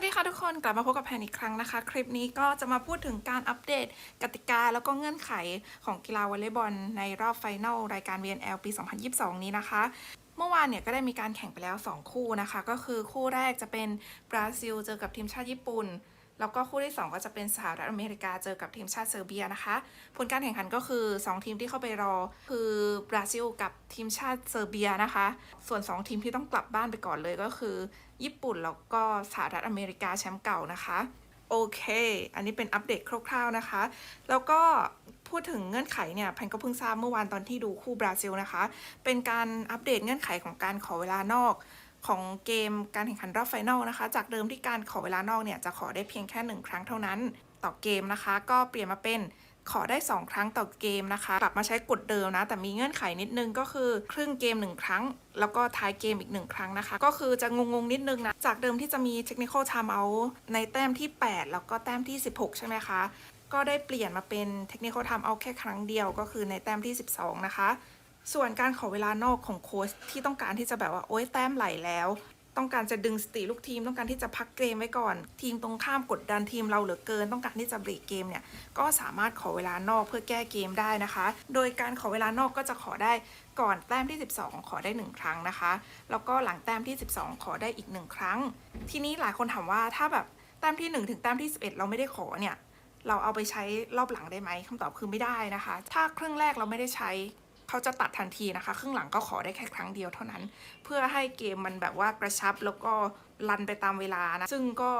วัสดีค่ะทุกคนกลับมาพบกับแพนอีกครั้งนะคะ คลิปนี้ก็จะมาพูดถึงการอัปเดตกติกาแล้วก็เงื่อนไขของกีฬาวอลเลย์บอลในรอบไฟนอลรายการ VNL ปี 2022 นี้นะคะ เมื่อวานเนี่ยก็ได้มีการแข่งไปแล้ว 2 คู่นะคะ ก็คือคู่แรกจะเป็นบราซิลเจอกับทีมชาติญี่ปุ่น แล้วก็คู่ที่ 2 ก็จะเป็นสหรัฐอเมริกาเจอกับทีมชาติเซอร์เบียนะคะ ผลการแข่งขันก็คือ 2 ทีมที่เข้าไปรอ คือบราซิลกับทีมชาติเซอร์เบียนะคะ ส่วน 2 ทีมที่ต้องกลับบ้านไปก่อนเลยก็คือ ญี่ปุ่นแล้วก็สหรัฐอเมริกาแชมป์เก่านะคะโอเค อันนี้เป็นอัปเดตคร่าวๆนะคะ แล้วก็พูดถึงเงื่อนไขเนี่ยแพนก็เพิ่งทราบเมื่อวานตอนที่ดูคู่บราซิลนะคะ เป็นการอัปเดตเงื่อนไขของการขอเวลานอก ของเกมการแข่งขันรอบไฟนอลนะคะ จากเดิมที่การขอเวลานอกเนี่ยจะขอได้เพียงแค่หนึ่งครั้งเท่านั้น ต่อเกมนะคะ ก็เปลี่ยนมาเป็นขอได้ 2 ครั้งต่อเกมนะคะ กลับมาใช้กฎเดิมนะ แต่มีเงื่อนไขนิดนึงก็คือครึ่งเกม 1 ครั้ง แล้วก็ท้ายเกมอีก 1 ครั้งนะคะ ก็คือจะงงๆนิดนึงนะ จากเดิมที่จะมี technical timeout ในแต้มที่ 8 แล้วก็แต้มที่ 16 ใช่ไหมคะ ก็ได้เปลี่ยนมาเป็น technical timeout แค่ครั้งเดียวก็คือในแต้มที่ 12 นะคะ ส่วนการขอเวลานอกของโค้ชที่ต้องการที่จะแบบว่าโอ๊ยแต้มไหลแล้ว ต้องการจะดึงสติลูกทีม ต้องการที่จะพักเกมไว้ก่อน ทีมตรงข้ามกดดันทีมเราเหลือเกิน ต้องการที่จะเบรกเกมเนี่ยก็สามารถขอเวลานอกเพื่อแก้เกมได้นะคะ โดยการขอเวลานอกก็จะขอได้ก่อนแต้มที่ 12 ขอได้ 1 ครั้งนะคะ แล้วก็หลังแต้มที่ 12 ขอได้อีก 1 ครั้ง ทีนี้หลายคนถามว่าถ้าแบบแต้มที่ 1 ถึงแต้มที่ 11 เราไม่ได้ขอเนี่ยเราเอาไปใช้รอบหลังได้ไหมคำตอบคือไม่ได้นะคะ ถ้าครึ่งแรกเราไม่ได้ใช้ เขาจะตัดทันทีนะคะ ครึ่งหลังก็ขอได้แค่ครั้งเดียวเท่านั้น เพื่อให้เกมมันแบบว่ากระชับแล้วก็รันไปตามเวลานะ ซึ่งก็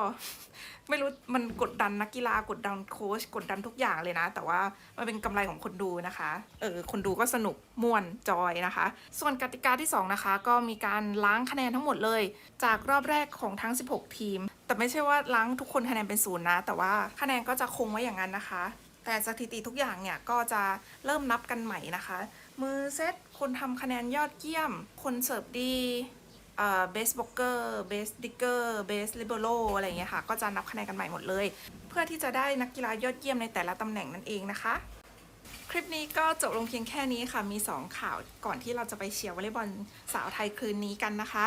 ไม่รู้มันกดดันนักกีฬากดดันโค้ชกดดันทุกอย่างเลยนะ แต่ว่ามันเป็นกำไรของคนดูนะคะเออคนดูก็สนุกม่วนจอยนะคะ ส่วนกติกาที่ 2 นะคะ ก็มีการล้างคะแนนทั้งหมดเลย จากรอบแรกของทั้ง 16 ทีม แต่ไม่ใช่ว่าล้างทุกคนคะแนนเป็นศูนย์นะ แต่ว่าคะแนนก็จะคงไว้อย่างนั้นนะคะ แต่สถิติทุกอย่างเนี่ยก็จะเริ่มนับกันใหม่นะคะ มือเซตคนทำคะแนนยอดเยี่ยม คนเสิร์ฟดีเอ่อเบสบ็อกเกอร์เบสดิกเกอร์เบสลิเบโรอะไรอย่างเงี้ยค่ะ ก็จะนับคะแนนกันใหม่หมดเลย เพื่อที่จะได้นักกีฬายอดเยี่ยมในแต่ละตำแหน่งนั่นเองนะคะ คลิปนี้ก็จบลงเพียงแค่นี้ค่ะ มี 2 ข่าวก่อนที่เราจะไปเชียร์วอลเลย์บอลสาวไทยคืนนี้กันนะคะ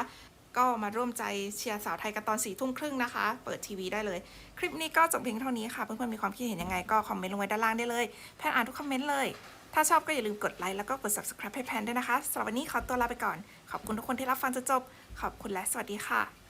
ก็มาร่วมใจเชียร์สาวไทยกันตอนสี่ทุ่มครึ่งนะคะ เปิดทีวีได้เลย คลิปนี้ก็จบเพียงเท่านี้ค่ะ เพื่อนๆมีความคิดเห็นยังไงก็คอมเมนต์ลงไว้ด้านล่างได้เลย แพนอ่านทุกคอมเมนต์เลย ถ้าชอบก็อย่าลืมกดไลค์แล้วก็กด subscribe ให้แพนด้วยนะคะสำหรับวันนี้ขอตัวลาไปก่อน ขอบคุณทุกคนที่รับฟังจนจบ ขอบคุณและสวัสดีค่ะ